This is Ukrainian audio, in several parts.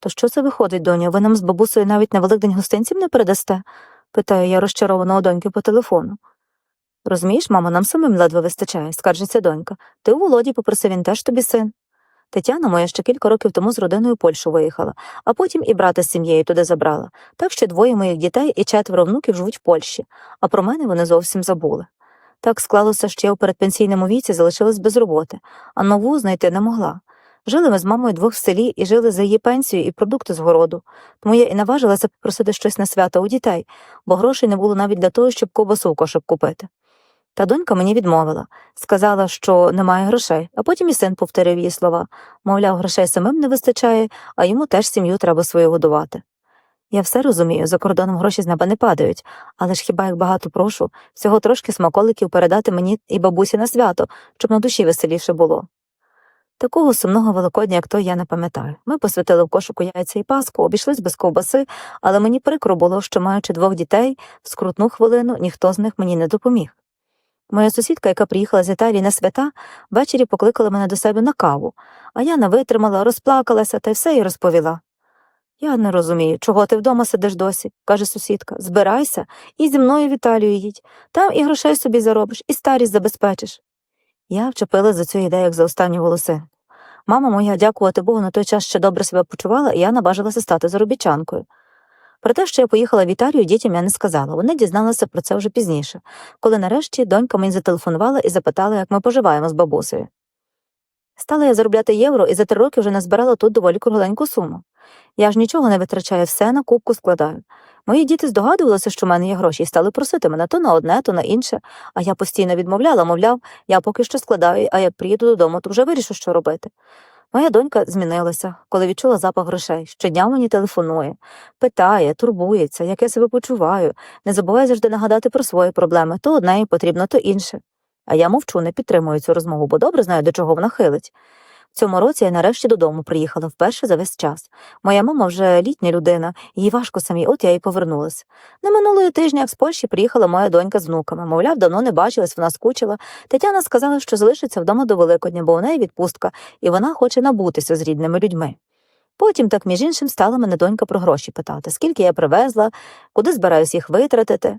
То що це виходить, доню? Ви нам з бабусею навіть на Великдень гостинців не передасте? питаю я розчаровано у доньки по телефону. Розумієш, мамо, нам самим ледве вистачає, скаржиться донька. Ти у Володі попросив, він теж тобі син. Тетяна моя ще кілька років тому з родиною Польщу виїхала, а потім і брата з сім'єю туди забрала. Так що двоє моїх дітей і четверо внуків живуть в Польщі, а про мене вони зовсім забули. Так склалося, що я у передпенсійному віці залишилась без роботи, а нову знайти не могла. Жили ми з мамою двох в селі і жили за її пенсію і продукти з городу, тому я і наважилася попросити щось на свято у дітей, бо грошей не було навіть для того, щоб ковбасу в кошик купити. Та донька мені відмовила, сказала, що немає грошей, а потім і син повторив її слова мовляв, грошей самим не вистачає, а йому теж сім'ю треба свою годувати. Я все розумію, за кордоном гроші з неба не падають, але ж хіба як багато прошу, всього трошки смаколиків передати мені і бабусі на свято, щоб на душі веселіше було. Такого сумного великодня, як той, я не пам'ятаю. Ми посвятили в кошику яйця і паску, обійшлись без ковбаси, але мені прикро було, що, маючи двох дітей, в скрутну хвилину ніхто з них мені не допоміг. Моя сусідка, яка приїхала з Італії на свята, ввечері покликала мене до себе на каву, а я не витримала, розплакалася та й все їй розповіла. Я не розумію, чого ти вдома сидиш досі, каже сусідка. Збирайся і зі мною в Італію їдь. Там і грошей собі заробиш, і старість забезпечиш. Я вчепилась за цю ідею, як за останню волосинку. Мама моя, дякувати Богу, на той час ще добре себе почувала, і я наважилася стати заробітчанкою. Про те, що я поїхала в Італію, дітям я не сказала. Вони дізналися про це вже пізніше, коли нарешті донька мені зателефонувала і запитала, як ми поживаємо з бабусею. Стала я заробляти євро і за три роки вже назбирала тут доволі кругленьку суму. Я ж нічого не витрачаю, все на кубку складаю. Мої діти здогадувалися, що в мене є гроші, і стали просити мене то на одне, то на інше, а я постійно відмовляла, мовляв, я поки що складаю, а як приїду додому, то вже вирішу, що робити. Моя донька змінилася, коли відчула запах грошей. Щодня мені телефонує, питає, турбується, як я себе почуваю, не забуває завжди нагадати про свої проблеми то одне їй потрібно, то інше. А я мовчу, не підтримую цю розмову, бо добре знаю, до чого вона хилить. Цьому році я нарешті додому приїхала вперше за весь час. Моя мама вже літня людина, їй важко самій, от я й повернулась. Не минулої тижня, як з Польщі приїхала моя донька з внуками. Мовляв, давно не бачилась, вона скучила. Тетяна сказала, що залишиться вдома до Великодня, бо у неї відпустка, і вона хоче набутися з рідними людьми. Потім, так між іншим, стала мене донька про гроші питати, скільки я привезла, куди збираюсь їх витратити.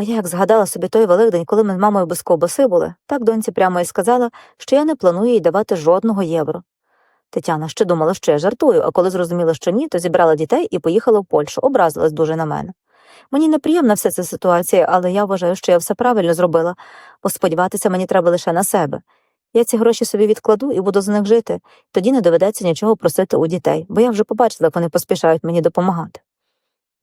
А я як згадала собі той Великдень, коли ми з мамою без ковбаси були, так доньці прямо і сказала, що я не планую їй давати жодного євро. Тетяна ще думала, що я жартую, а коли зрозуміла, що ні, то зібрала дітей і поїхала в Польщу, образилась дуже на мене. Мені неприємна вся ця ситуація, але я вважаю, що я все правильно зробила, бо сподіватися мені треба лише на себе. Я ці гроші собі відкладу і буду з них жити, тоді не доведеться нічого просити у дітей, бо я вже побачила, як вони поспішають мені допомагати.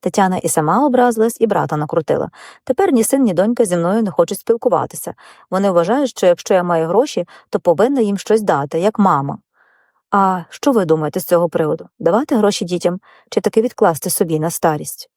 Тетяна і сама образилась, і брата накрутила. Тепер ні син, ні донька зі мною не хочуть спілкуватися. Вони вважають, що якщо я маю гроші, то повинна їм щось дати, як мама. А що ви думаєте з цього приводу? Давати гроші дітям чи таки відкласти собі на старість?